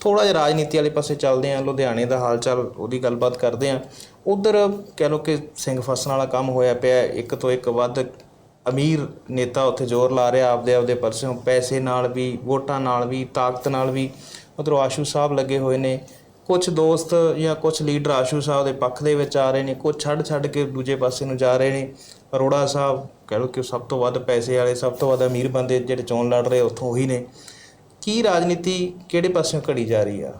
ਥੋੜਾ ਜਿਹਾ ਰਾਜਨੀਤੀ ਵਾਲੇ ਪਾਸੇ ਚੱਲਦੇ ਆ ਲੁਧਿਆਣੇ ਦਾ ਹਾਲ ਚਾਲ ਉਹਦੀ ਗੱਲਬਾਤ ਕਰਦੇ ਆ ਉਧਰ ਕਹਿ ਲਓ ਕਿ ਸਿੰਘ ਫਸਣ ਵਾਲਾ ਕੰਮ ਹੋਇਆ ਪਿਆ ਇੱਕ ਤੋਂ ਇੱਕ ਵੱਧ ਅਮੀਰ ਨੇਤਾ ਉੱਥੇ ਜ਼ੋਰ ਲਾ ਰਿਹਾ ਆਪਦੇ ਆਪਦੇ ਪਰਸੋਂ। ਪੈਸੇ ਨਾਲ ਵੀ, ਵੋਟਾਂ ਨਾਲ ਵੀ, ਤਾਕਤ ਨਾਲ ਵੀ ਉਧਰੋਂ ਆਸ਼ੂ ਸਾਹਿਬ ਲੱਗੇ ਹੋਏ ਨੇ। ਕੁਝ ਦੋਸਤ ਜਾਂ ਕੁਝ ਲੀਡਰ ਆਸ਼ੂ ਸਾਹਿਬ ਦੇ ਪੱਖ ਦੇ ਵਿੱਚ ਆ ਰਹੇ ਨੇ ਕੁਝ ਛੱਡ ਛੱਡ ਕੇ ਦੂਜੇ ਪਾਸੇ ਨੂੰ ਜਾ ਰਹੇ ਨੇ। ਅਰੋੜਾ ਸਾਹਿਬ ਕਹਿ ਲਓ ਕਿ ਸਭ ਤੋਂ ਵੱਧ ਪੈਸੇ ਵਾਲੇ, ਸਭ ਤੋਂ ਵੱਧ ਅਮੀਰ ਬੰਦੇ ਜਿਹੜੇ ਚੋਣ ਲੜ ਰਹੇ, ਉੱਥੋਂ ਉਹੀ ਨੇ। ਕੀ ਰਾਜਨੀਤੀ ਕਿਹੜੇ ਪਾਸਿਓਂ ਘੜੀ ਜਾ ਰਹੀ ਆ?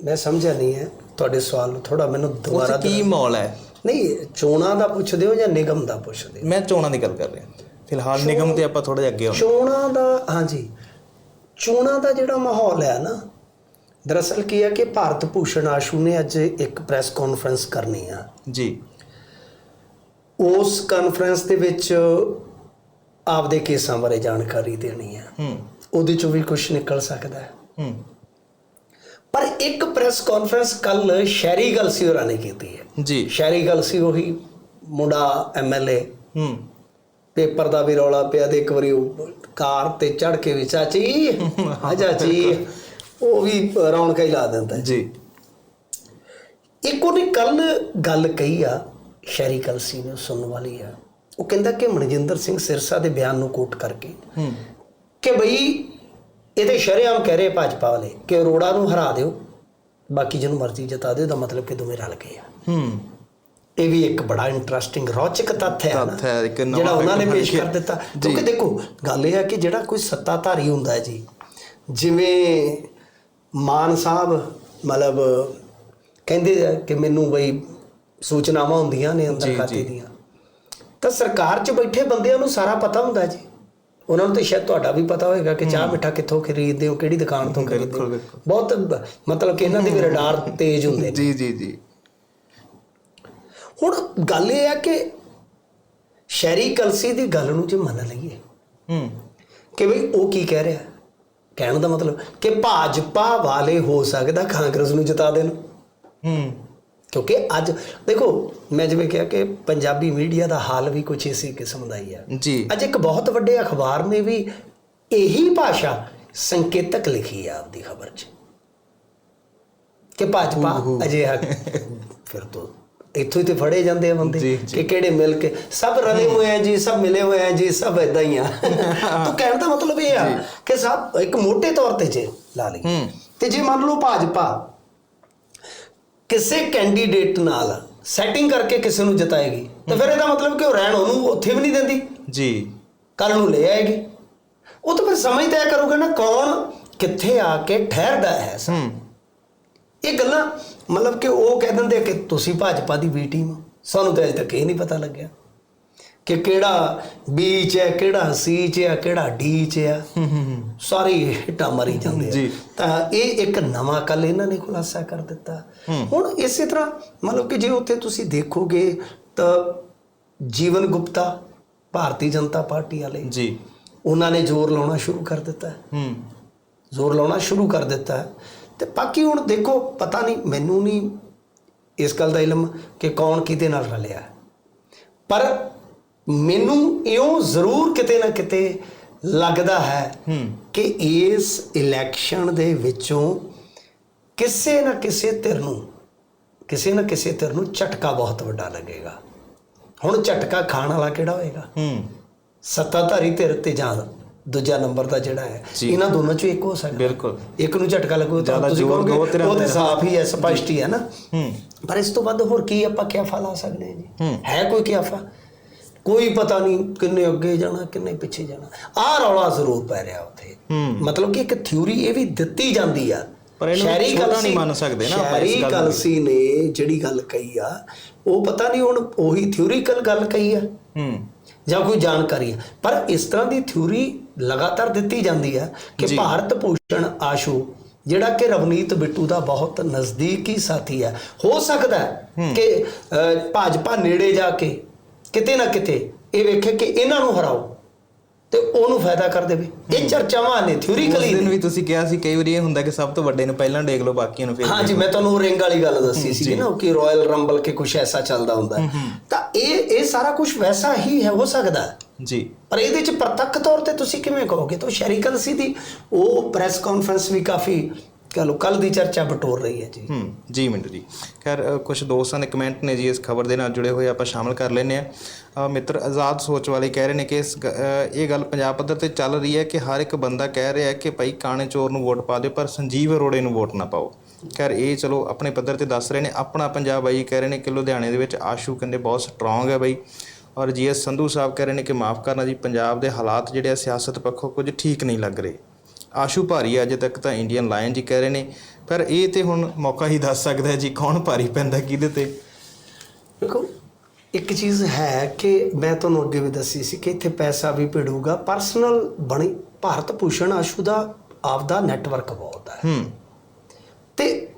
ਮੈਂ ਸਮਝਿਆ ਨਹੀਂ ਹੈ। ਤੁਹਾਡੇ ਸਵਾਲ ਨੂੰ ਥੋੜਾ ਮੈਨੂੰ ਦੁਬਾਰਾ ਕੀ ਮਾਹੌਲ ਹੈ? ਨਹੀਂ ਚੋਣਾਂ ਦਾ ਪੁੱਛਦੇ ਹੋ ਜਾਂ ਨਿਗਮ ਦਾ ਪੁੱਛਦੇ ਹੋ? ਮੈਂ ਚੋਣਾਂ ਦੀ ਗੱਲ ਕਰ ਰਿਹਾ। ਫਿਲਹਾਲ ਨਿਗਮ ਤੇ ਆਪਾਂ ਥੋੜਾ ਜਿਹਾ ਅੱਗੇ ਆਉਣਾ ਚੋਣਾਂ ਦਾ ਹਾਂਜੀ। ਚੋਣਾਂ ਦਾ ਜਿਹੜਾ ਮਾਹੌਲ ਹੈ ਨਾ ਦਰਅਸਲ ਕੀ ਹੈ ਕਿ ਭਾਰਤ ਭੂਸ਼ਣ ਆਸ਼ੂ ਨੇ ਅੱਜ ਇੱਕ ਪ੍ਰੈਸ ਕਾਨਫਰੰਸ ਕਰਨੀ ਆ। ਜੀ। ਉਸ ਕਾਨਫਰੰਸ ਦੇ ਵਿੱਚ ਆਪਦੇ ਕੇਸਾਂ ਬਾਰੇ ਜਾਣਕਾਰੀ ਦੇਣੀ ਹੈ। ਹੂੰ। ਉਹਦੇ ਚੋਂ ਵੀ ਕੁਝ ਨਿਕਲ ਸਕਦਾ ਹੈ। ਹੂੰ। ਪਰ ਇੱਕ ਪ੍ਰੈਸ ਕਾਨਫਰੰਸ ਕੱਲ ਸ਼ਹਿਰੀ ਗਲਸੀ ਹੋਰਾਂ ਨੇ ਕੀਤੀ ਹੈ। ਜੀ। ਸ਼ਹਿਰੀ ਗਲਸੀ ਉਹੀ ਮੁੰਡਾ ਐਮਐਲਏ ਹੂੰ। ਪੇਪਰ ਦਾ ਵੀ ਰੌਲਾ ਪਿਆ ਤੇ ਇੱਕ ਵਾਰੀ ਉਹ ਕਾਰ ਤੇ ਚੜ ਕੇ ਵੀ ਚਾਚੀ ਹਾਂ ਚਾਚੀ ਉਹ ਵੀ ਰੌਣਕਾਂ ਹੀ ਲਾ ਦਿੰਦਾ। ਜੀ। ਇੱਕ ਉਹਨੇ ਕੱਲ ਗੱਲ ਕਹੀ ਆ ਸ਼ਹਿਰੀ ਕਲਸੀ ਨੇ ਸੁਣਨ ਵਾਲੀ ਆ। ਉਹ ਕਹਿੰਦਾ ਕਿ ਮਨਜਿੰਦਰ ਸਿੰਘ ਸਿਰਸਾ ਦੇ ਬਿਆਨ ਨੂੰ ਕੋਟ ਕਰਕੇ ਕਿ ਬਈ ਇਹ ਤੇ ਸ਼ਰੇਆਮ ਕਹਿ ਰਹੇ ਭਾਜਪਾ ਵਾਲੇ ਕਿ ਅਰੋੜਾ ਨੂੰ ਹਰਾ ਦਿਓ ਬਾਕੀ ਜਿਹਨੂੰ ਮਰਜ਼ੀ ਜਿਤਾ ਦਿਓ ਦਾ ਮਤਲਬ ਕਿ ਦੋਵੇਂ ਰਲ ਗਏ ਆ। ਹੂੰ। ਇਹ ਵੀ ਇੱਕ ਬੜਾ ਇੰਟਰਸਟਿੰਗ ਰੌਚਕ ਤੱਥ ਹੈ ਨਾ ਤੱਥ ਹੈ, ਇੱਕ ਨਵਾਂ ਜਿਹੜਾ ਉਹਨਾਂ ਨੇ ਪੇਸ਼ ਕਰ ਦਿੱਤਾ। ਕਿਉਂਕਿ ਦੇਖੋ ਗੱਲ ਇਹ ਹੈ ਕਿ ਜਿਹੜਾ ਕੋਈ ਸੱਤਾਧਾਰੀ ਹੁੰਦਾ ਹੈ ਜੀ ਜਿਵੇਂ ਮਾਨ ਸਾਹਿਬ ਮਤਲਬ ਕਹਿੰਦੇ ਆ ਕਿ ਮੈਨੂੰ ਬਈ ਸੂਚਨਾਵਾਂ ਹੁੰਦੀਆਂ ਨੇ ਅੰਦਰ ਖਾਤੇ। ਦੀਆਂ। ਤਾਂ ਸਰਕਾਰ 'ਚ ਬੈਠੇ ਬੰਦਿਆਂ ਨੂੰ ਸਾਰਾ ਪਤਾ ਹੁੰਦਾ ਜੀ। ਉਹਨਾਂ ਨੂੰ ਤਾਂ ਸ਼ਾਇਦ ਤੁਹਾਡਾ ਵੀ ਪਤਾ ਹੋਵੇਗਾ ਕਿ ਚਾਹ ਮਿੱਠਾ ਕਿੱਥੋਂ ਖਰੀਦਦੇ ਹੋ ਕਿਹੜੀ ਦੁਕਾਨ ਤੋਂ ਖਰੀਦਦੇ ਹੋ। ਬਹੁਤ ਮਤਲਬ ਕਿ ਇਹਨਾਂ ਦੇ ਵੀ ਰਡਾਰ ਤੇਜ਼ ਹੁੰਦੇ ਨੇ। ਜੀ ਜੀ ਜੀ। ਹੁਣ ਗੱਲ ਇਹ ਹੈ ਕਿ ਸ਼ਹਿਰੀ ਕਲਸੀ ਦੀ ਗੱਲ ਨੂੰ ਜੇ ਮੰਨ ਲਈਏ ਹੂੰ। ਕਿ ਬਈ ਉਹ ਕੀ ਕਹਿ ਰਿਹਾ? ਕਹਿਣ ਦਾ ਮਤਲਬ ਕਿ ਭਾਜਪਾ ਵਾਲੇ ਹੋ ਸਕਦਾ ਕਾਂਗਰਸ ਨੂੰ ਜਿਤਾ ਦੇਣ। ਹੂੰ। ਕਿਉਂਕਿ ਅੱਜ ਦੇਖੋ ਮੈਂ ਜਿਵੇਂ ਕਿਹਾ ਕਿ ਪੰਜਾਬੀ ਮੀਡੀਆ ਦਾ ਹਾਲ ਵੀ ਕੁਝ ਇਸੇ ਕਿਸਮ ਦਾ ਹੀ ਹੈ ਜੀ। ਅੱਜ ਇੱਕ ਬਹੁਤ ਵੱਡੇ ਅਖਬਾਰ ਨੇ ਵੀ ਇਹੀ ਭਾਸ਼ਾ ਸੰਕੇਤਕ ਲਿਖੀ ਹੈ ਆਪਦੀ ਖਬਰ 'ਚ। ਕਿ ਭਾਜਪਾ ਅਜੇ ਫਿਰ ਤੋਂ ਇੱਥੋਂ ਹੀ ਤੇ ਫੜੇ ਜਾਂਦੇ ਆ ਬੰਦੇ। ਕਿ ਕਿਹੜੇ ਮਿਲ ਕੇ। ਸਭ ਰਲੇ ਹੋਏ ਆ ਜੀ ਸਭ ਮਿਲੇ ਹੋਏ ਆ ਜੀ ਸਭ ਇਦਾਂ ਹੀ ਆ। ਤਾਂ ਕਹਿਣ ਦਾ ਮਤਲਬ ਇਹ ਆ ਕਿ ਸਭ ਇੱਕ ਮੋٹے ਤੌਰ ਤੇ ਜੇ ਲਾ ਲਈ ਤੇ ਜੇ ਮੰਨ ਲਓ ਭਾਜਪਾ ਕਿਸੇ ਕੈਂਡੀਡੇਟ ਨਾਲ ਸੈਟਿੰਗ ਕਰਕੇ ਕਿਸੇ ਨੂੰ ਜਿਤਾਏਗੀ ਤਾਂ ਫਿਰ ਇਹਦਾ ਮਤਲਬ ਕਿ ਉਹ ਰਹਿਣ ਉਹਨੂੰ ਉੱਥੇ ਵੀ ਨਹੀਂ ਦਿੰਦੀ। ਜੀ। ਕੱਲ ਨੂੰ ਲੈ ਆਏਗੀ। ਉਹ ਤਾਂ ਫਿਰ ਸਮਝ ਤੈਅ ਕਰੋਗੇ ਨਾ ਕੌਣ ਕਿੱਥੇ ਆ ਕੇ ਠਹਿਰਦਾ ਹੈ ਹੂੰ। ਇਹ ਗੱਲਾਂ ਮਤਲਬ ਕਿ ਉਹ ਕਹਿ ਦਿੰਦੇ ਕਿ ਤੁਸੀਂ ਭਾਜਪਾ ਦੀ ਬੀ ਟੀਮ। ਸਾਨੂੰ ਤਾਂ ਅਜੇ ਤੱਕ ਇਹ ਨਹੀਂ ਪਤਾ ਲੱਗਿਆ। ਕਿ ਕਿਹੜਾ ਬੀ ਚ ਹੈ ਕਿਹੜਾ ਸੀ ਚ ਹੈ ਕਿਹੜਾ ਡੀ ਚ ਹੈ। ਸਾਰੇ ਹਿੱਟਾਂ ਮਾਰੀ ਜਾਂਦੇ। ਆ। ਤਾਂ ਇਹ ਇੱਕ ਨਵਾਂ ਕੱਲ ਇਹਨਾਂ ਨੇ ਖੁਲਾਸਾ ਕਰ ਦਿੱਤਾ। ਹੁਣ ਇਸੇ ਤਰ੍ਹਾਂ ਮਤਲਬ ਕਿ ਜੇ ਉੱਥੇ ਤੁਸੀਂ ਦੇਖੋਗੇ ਤਾਂ ਜੀਵਨ ਗੁਪਤਾ ਭਾਰਤੀ ਜਨਤਾ ਪਾਰਟੀ ਵਾਲੇ ਜੀ। ਉਹਨਾਂ ਨੇ ਜ਼ੋਰ ਲਾਉਣਾ ਸ਼ੁਰੂ ਕਰ ਦਿੱਤਾ। ਹੈ। ਹੂੰ ਜ਼ੋਰ ਲਾਉਣਾ ਸ਼ੁਰੂ ਕਰ ਦਿੱਤਾ। ਹੈ ਤੇ ਬਾਕੀ ਹੁਣ ਦੇਖੋ ਪਤਾ ਨਹੀਂ ਮੈਨੂੰ ਨਹੀਂ ਇਸ ਗੱਲ ਦਾ ਇਲਮ ਕਿ ਕੌਣ ਕਿਹਦੇ ਨਾਲ ਰਲਿਆ। ਪਰ ਮੈਨੂੰ ਇਉਂ ਜ਼ਰੂਰ ਕਿਤੇ ਨਾ ਕਿਤੇ ਲੱਗਦਾ ਹੈ ਕਿ ਇਸ ਇਲੈਕਸ਼ਨ ਦੇ ਵਿੱਚੋਂ ਕਿਸੇ ਨਾ ਕਿਸੇ ਧਿਰ ਨੂੰ ਕਿਸੇ ਨਾ ਕਿਸੇ ਧਿਰ ਨੂੰ ਝਟਕਾ ਬਹੁਤ ਵੱਡਾ ਲੱਗੇਗਾ। ਹੁਣ ਝਟਕਾ ਖਾਣ ਵਾਲਾ ਕਿਹੜਾ ਹੋਏਗਾ? ਹੂੰ। ਸੱਤਾਧਾਰੀ ਧਿਰ ਤੇ ਜਾਂ ਦੂਜਾ ਨੰਬਰ ਦਾ ਜਿਹੜਾ ਹੈ। ਇਹਨਾਂ ਦੋਨਾਂ ਚੋਂ ਇੱਕ ਹੋ ਸਕਦਾ। ਬਿਲਕੁਲ। ਇੱਕ ਨੂੰ ਝਟਕਾ ਲੱਗੂ ਤਾਂ ਤੁਸੀਂ ਕਹੋਗੇ ਉਹ ਤੇ। ਸਾਫ਼ ਹੀ ਹੈ ਸਪਸ਼ਟ ਹੀ ਹੈ ਨਾ। ਹੂੰ। ਪਰ ਇਸ ਤੋਂ ਵੱਧ ਹੋਰ ਕੀ ਆਪਾਂ ਕਿਆਫਾ ਲਾ ਸਕਦੇ ਹਾਂ ਜੀ? ਹੂੰ। ਹੈ ਕੋਈ ਕਿਆਫਾ? ਕੋਈ ਪਤਾ ਨਹੀਂ ਕਿੰਨੇ ਅੱਗੇ ਜਾਣਾ ਕਿੰਨੇ ਪਿੱਛੇ ਜਾਣਾ। ਆਹ ਰੌਲਾ ਜ਼ਰੂਰ ਪੈ ਰਿਹਾ ਉੱਥੇ। ਮਤਲਬ ਕਿ ਇੱਕ ਥਿਊਰੀ ਇਹ ਵੀ ਦਿੱਤੀ ਜਾਂਦੀ ਆ। ਪਰ ਇਹਨੂੰ ਛੋਟਾ ਕਲਸੀ- ਨਹੀਂ ਮੰਨ ਸਕਦੇ ਨਾ ਆਪਾਂ ਇਸ ਸ਼ਹਿਰੀ ਗੱਲ। ਕਲਸੀ ਨੇ ਜਿਹੜੀ ਗੱਲ ਕਹੀ ਆ ਉਹ ਪਤਾ ਨਹੀਂ ਹੁਣ ਉਹੀ ਥਿਊਰੀਕਲ ਗੱਲ ਕਹੀ ਆ। ਹੂੰ। ਜਾਂ ਕੋਈ ਜਾਣਕਾਰੀ ਹੈ ਪਰ ਇਸ ਤਰ੍ਹਾਂ ਦੀ ਥਿਊਰੀ ਲਗਾਤਾਰ ਦਿੱਤੀ ਜਾਂਦੀ ਹੈ ਕਿ। ਭਾਰਤ ਭੂਸ਼ਣ ਆਸ਼ੂ ਜਿਹੜਾ ਕਿ ਰਵਨੀਤ ਬਿੱਟੂ ਦਾ ਬਹੁਤ ਨਜ਼ਦੀਕੀ ਸਾਥੀ ਹੈ ਹੋ ਸਕਦਾ ਹੈ ਕਿ ਭਾਜਪਾ ਨੇੜੇ ਜਾ ਕੇ ਕਿਤੇ ਨਾ ਕਿਤੇ ਇਹ ਵੇਖੇ ਕਿ ਇਹਨਾਂ ਨੂੰ ਹਰਾਓ ਤੇ ਉਹਨੂੰ ਫਾਇਦਾ ਕਰ ਦੇਵੇ। ਇਹ ਚਰਚਾਵਾਂ ਨੇ ਉਸ ਥਿਉਰੀਕਲੀ ਦਿਨ ਵੀ ਤੁਸੀਂ ਕਿਹਾ ਸੀ ਕਈ ਵਾਰੀ ਇਹ ਹੁੰਦਾ ਕਿ ਸਭ ਤੋਂ ਵੱਡੇ ਨੂੰ ਪਹਿਲਾਂ ਡੇਗ ਲਓ ਬਾਕੀਆਂ ਨੂੰ ਫਿਰ ਹਾਂ ਜੀ ਮੈਂ ਤੁਹਾਨੂੰ ਰਿੰਗ ਵਾਲੀ ਗੱਲ ਦੱਸੀ ਸੀ ਨਾ ਕਿ ਰਾਇਲ ਰੰਬਲ ਕੇ ਕੁਝ ਐਸਾ ਚੱਲਦਾ ਹੁੰਦਾ। ਤਾਂ ਇਹ ਇਹ ਸਾਰਾ ਕੁਝ ਵੈਸਾ ਹੀ ਹੈ ਹੋ ਸਕਦਾ। ਜੀ। ਪਰ ਇਹਦੇ ਚ ਪ੍ਰਤੱਖ ਤੌਰ ਤੇ ਤੁਸੀਂ ਕਿਵੇਂ ਕਹੋਗੇ? ਤਾਂ ਸ਼ਰੀਕਲ ਸੀ ਦੀ ਉਹ ਪ੍ਰੈਸ ਕਾਨਫਰੰਸ ਵੀ ਕਾਫੀ ਕਹ ਲੋ ਕੱਲ ਦੀ ਚਰਚਾ ਬਟੋਰ ਰਹੀ ਹੈ ਜੀ। ਹੂੰ, ਜੀ ਮਿੰਟੂ ਜੀ। ਖੈਰ ਕੁਝ ਦੋਸਤਾਂ ਦੇ ਕਮੈਂਟ ਨੇ ਜੀ ਇਸ ਖਬਰ ਦੇ ਨਾਲ ਜੁੜੇ ਹੋਏ, ਆਪਾਂ ਸ਼ਾਮਲ ਕਰ ਲੈਨੇ ਆ ਮਿੱਤਰ ਆਜ਼ਾਦ ਸੋਚ ਵਾਲੇ ਕਹਿ ਰਹੇ ਨੇ ਕਿ ਇਸ ਗ- ਇਹ ਗੱਲ ਪੰਜਾਬ ਪੱਧਰ ਤੇ ਚੱਲ ਰਹੀ ਹੈ ਕਿ ਹਰ ਇੱਕ ਬੰਦਾ ਕਹਿ ਰਿਹਾ ਹੈ ਕਿ ਭਾਈ ਕਾਣੇ ਚੋਰ ਨੂੰ ਵੋਟ ਪਾ ਦਿਓ, ਪਰ ਸੰਜੀਵ ਅਰੋੜੇ ਨੂੰ ਵੋਟ ਨਾ ਪਾਓ। ਖੈਰ, ਇਹ ਚਲੋ ਆਪਣੇ ਪੱਧਰ ਤੇ ਦੱਸ ਰਹੇ ਨੇ। ਆਪਣਾ ਪੰਜਾਬ ਬਾਈ ਕਹਿ ਰਹੇ ਨੇ ਕਿ ਲੁਧਿਆਣੇ ਦੇ ਵਿੱਚ ਆਸ਼ੂ ਕਹਿੰਦੇ ਬਹੁਤ ਸਟਰੋਂਗ ਹੈ ਬਾਈ। ਔਰ ਜੀਐਸ ਸੰਧੂ ਸਾਹਿਬ ਕਹਿ ਰਹੇ ਨੇ ਕਿ ਮਾਫ ਕਰਨਾ ਜੀ, ਪੰਜਾਬ ਦੇ ਹਾਲਾਤ ਜਿਹੜੇ ਆ ਸਿਆਸਤ ਪੱਖੋਂ ਕੁਝ ਠੀਕ ਨਹੀਂ ਲੱਗ ਰਹੇ। ਆਸ਼ੂ ਭਾਰੀ ਅਜੇ ਤੱਕ ਤਾਂ ਇੰਡੀਅਨ ਲਾਇਨ ਜੀ ਕਹਿ ਰਹੇ ਨੇ। ਪਰ ਇਹ ਤੇ ਹੁਣ ਮੌਕਾ ਹੀ ਦੱਸ ਸਕਦਾ ਹੈ ਜੀ ਕੌਣ ਭਾਰੀ ਪੈਂਦਾ ਕਿਹਦੇ ਤੇ। ਦੇਖੋ ਇੱਕ ਚੀਜ਼ ਹੈ ਕਿ ਮੈਂ ਤੁਹਾਨੂੰ ਅੱਗੇ ਵੀ ਦੱਸੀ ਸੀ ਕਿ ਇੱਥੇ ਪੈਸਾ ਵੀ ਭਿੜੂਗਾ। ਪਰਸਨਲ ਬਣੀ ਭਾਰਤ ਭੂਸ਼ਣ ਆਸ਼ੂ ਦਾ ਆਪਦਾ ਨੈਟਵਰਕ ਬਹੁਤ ਹੈ। ਹੂੰ। ਤੇ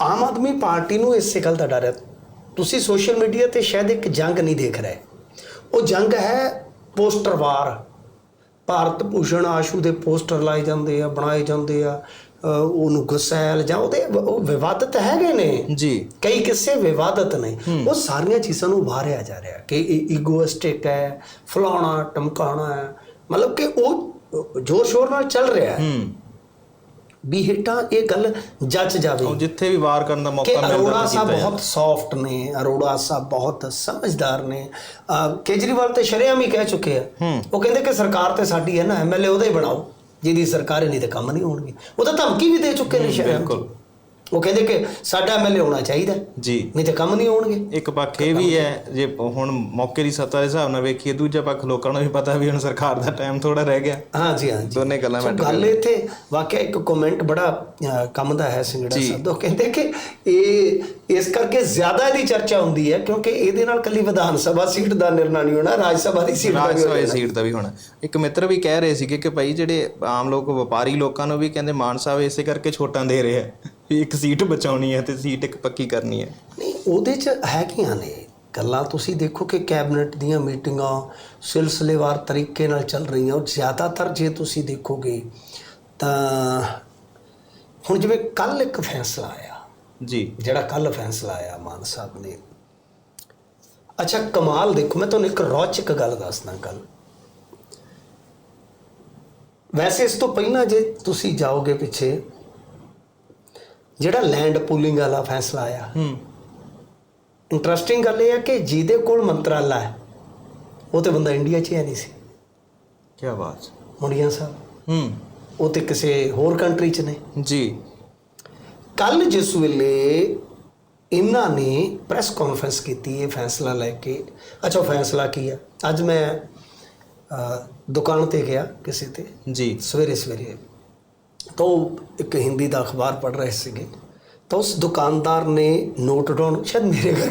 ਆਮ ਆਦਮੀ ਪਾਰਟੀ ਨੂੰ ਇਸੇ ਗੱਲ ਦਾ ਡਰ ਹੈ। ਤੁਸੀਂ ਸੋਸ਼ਲ ਮੀਡੀਆ ਤੇ ਸ਼ਾਇਦ ਇੱਕ ਜੰਗ ਨਹੀਂ ਦੇਖ ਰਹੇ। ਉਹ ਜੰਗ ਹੈ ਪੋਸਟਰ ਵਾਰ। ਭਾਰਤ ਭੂਸ਼ਣ ਆਸ਼ੂ ਦੇ ਪੋਸਟਰ ਲਾਏ ਜਾਂਦੇ ਆ ਬਣਾਏ ਜਾਂਦੇ ਆ ਉਹਨੂੰ ਗੁਸੈਲ ਜਾਂ ਉਹਦੇ ਉਹ ਵਿਵਾਦਤ ਹੈਗੇ ਨੇ? ਜੀ। ਕਈ ਕਿੱਸੇ ਵਿਵਾਦਤ ਨੇ। ਉਹ ਸਾਰੀਆਂ ਚੀਜ਼ਾਂ ਨੂੰ ਉਭਾਰਿਆ ਜਾ ਰਿਹਾ ਕਿ ਇਹ ਈਗੋਇਸਟਿਕ ਹੈ ਫਲਾਉਣਾ ਟਮਕਾਣਾ ਹੈ। ਮਤਲਬ ਕਿ ਉਹ ਜ਼ੋਰ ਸ਼ੋਰ ਨਾਲ ਚੱਲ ਰਿਹਾ ਹੂੰ। ਵੀ ਹੇਠਾਂ ਇਹ ਗੱਲ ਜੱਜ ਜਾਵੇ। ਉਹ ਜਿੱਥੇ ਵੀ ਵਾਰ ਕਰਨ ਦਾ ਮੌਕਾ ਮਿਲਦਾ ਅਰੋੜਾ ਤਾਂ ਸਾਹਿਬ ਬਹੁਤ ਸੌਫਟ ਨੇ ਅਰੋੜਾ ਸਾਹਿਬ ਬਹੁਤ ਸਮਝਦਾਰ ਨੇ। ਕੇਜਰੀਵਾਲ ਤੇ ਸ਼ਰੇਆਮ ਹੀ ਕਹਿ ਚੁੱਕੇ ਆ। ਹੂੰ। ਉਹ ਕਹਿੰਦੇ ਕਿ ਸਰਕਾਰ ਤੇ ਸਾਡੀ ਹੈ ਨਾ ਐਮਐਲਏ ਉਹਦਾ ਹੀ ਬਣਾਓ। ਜਿਹਦੀ ਸਰਕਾਰ ਹੈ ਨਹੀਂ ਤੇ ਕੰਮ ਨਹੀਂ ਹੋਣਗੇ। ਉਹ ਤਾਂ ਧਮਕੀ ਵੀ ਦੇ ਚੁੱਕੇ ਨੇ ਸ਼ਰੇਆਮ ਬਿਲਕੁਲ। ਉਹ ਕਹਿੰਦੇ ਕਿ ਸਾਡਾ ਐਮਐਲਏ ਹੋਣਾ ਚਾਹੀਦਾ। ਜੀ। ਨਹੀਂ ਤੇ ਕੰਮ ਨਹੀਂ ਹੋਣਗੇ ਇੱਕ ਪੱਖ ਇਹ ਵੀ ਹੈ ਜੇ ਹੁਣ ਮੌਕੇ ਦੀ ਸੱਤਾ ਦੇ ਹਿਸਾਬ ਨਾਲ ਵੇਖੀਏ ਦੂਜਾ ਪੱਖ ਲੋਕਾਂ ਨੂੰ ਵੀ ਪਤਾ ਵੀ ਹੁਣ ਸਰਕਾਰ ਦਾ ਟਾਈਮ ਥੋੜਾ ਰਹਿ ਗਿਆ। ਹਾਂ ਜੀ ਹਾਂ ਜੀ ਦੋਨੇ ਗੱਲਾਂ matter ਗੱਲ ਇੱਥੇ ਵਾਕਿਆ ਇੱਕ ਕਮੈਂਟ ਬੜਾ ਕੰਮ ਦਾ ਹੈ ਸਿੰਗੜਾ ਸਾਹਿਬ ਉਹ ਕਹਿੰਦੇ ਕਿ ਇਹ ਇਸ ਕਰਕੇ ਜ਼ਿਆਦਾ ਇਹਦੀ ਚਰਚਾ ਹੁੰਦੀ ਹੈ ਕਿਉਂਕਿ ਇਹਦੇ ਨਾਲ ਕੱਲੀ ਵਿਧਾਨ ਸਭਾ ਸੀਟ ਦਾ ਨਿਰਣਾ ਨਹੀਂ ਹੋਣਾ ਰਾਜ ਸਭਾ ਦੀ ਸੀਟ ਦਾ ਰਾਜ ਵੀ ਹੋ ਸਭਾ ਦੀ। ਸੀਟ ਦਾ ਵੀ ਹੋਣਾ। ਇੱਕ ਮਿੱਤਰ ਵੀ ਕਹਿ ਰਹੇ ਸੀਗੇ ਕਿ ਭਾਈ ਜਿਹੜੇ ਆਮ ਲੋਕ ਵਪਾਰੀ ਲੋਕਾਂ ਨੂੰ ਵੀ ਕਹਿੰਦੇ ਮਾਨ ਸਾਹਿਬ ਇਸੇ ਕਰਕੇ ਛੋਟਾਂ ਦੇ ਰਹੇ ਆ। ਵੀ ਇੱਕ ਸੀਟ ਬਚਾਉਣੀ ਹੈ ਤੇ ਸੀਟ ਇੱਕ ਪੱਕੀ ਕਰਨੀ ਹੈ। ਨਹੀਂ ਉਹਦੇ ਚ ਹੈਗੀਆਂ ਨੇ? ਗੱਲਾਂ ਤੁਸੀਂ ਦੇਖੋ ਕਿ ਕੈਬਨਿਟ ਦੀਆਂ ਮੀਟਿੰਗਾਂ ਸਿਲਸਿਲੇਵਾਰ ਤਰੀਕੇ ਨਾਲ ਚੱਲ ਰਹੀਆਂ ਔਰ ਜ਼ਿਆਦਾਤਰ ਜੇ ਤੁਸੀਂ ਦੇਖੋਗੇ ਤਾਂ ਹੁਣ ਜਿਵੇਂ ਕੱਲ ਇੱਕ ਫੈਸਲਾ ਆਇਆ। ਜੀ। ਜਿਹੜਾ ਕੱਲ ਫੈਸਲਾ ਆਇਆ ਮਾਨ ਸਾਹਿਬ ਨੇ। ਅੱਛਾ ਕਮਾਲ ਦੇਖੋ ਮੈਂ ਤੁਹਾਨੂੰ ਇੱਕ ਰੌਚਕ ਗੱਲ ਦੱਸਦਾ ਕੱਲ ਵੈਸੇ ਇਸ ਤੋਂ ਪਹਿਲਾਂ ਜੇ ਤੁਸੀਂ ਜਾਓਗੇ ਪਿੱਛੇ ਜਿਹੜਾ ਲੈਂਡ ਪੂਲਿੰਗ ਵਾਲਾ ਫੈਸਲਾ ਆਇਆ। ਹੂੰ। ਇੰਟਰਸਟਿੰਗ ਗੱਲ ਇਹ ਹੈ ਕਿ ਜਿਹਦੇ ਕੋਲ ਮੰਤਰਾਲਾ ਹੈ ਉਹ ਤੇ ਬੰਦਾ ਇੰਡੀਆ 'ਚ ਹੀ ਨਹੀਂ ਸੀ। ਕੀ ਬਾਤ ਮੁੰਡੀਆਂ ਸਾਹਿਬ। ਹੂੰ। ਉਹ ਤੇ ਕਿਸੇ ਹੋਰ ਕੰਟਰੀ 'ਚ ਨੇ। ਜੀ। ਕੱਲ ਜਿਸ ਵੇਲੇ ਇਹਨਾਂ ਨੇ ਪ੍ਰੈਸ ਕਾਨਫਰੰਸ ਕੀਤੀ ਇਹ ਫੈਸਲਾ ਲੈ ਕੇ ਅੱਛਾ ਫੈਸਲਾ ਕੀ ਹੈ ਅੱਜ ਮੈਂ ਦੁਕਾਨ ਤੇ ਗਿਆ ਕਿਸੇ ਤੇ। ਜੀ। ਸਵੇਰੇ ਸਵੇਰੇ ਤਾਂ ਉਹ ਇੱਕ ਹਿੰਦੀ ਦਾ ਅਖਬਾਰ ਪੜ੍ਹ ਰਹੇ ਸੀਗੇ, ਤਾਂ ਉਸ ਦੁਕਾਨਦਾਰ ਨੇ ਨੋਟ ਡਾਊਨ ਸ਼ਾਇਦ ਮੇਰੇ ਘਰ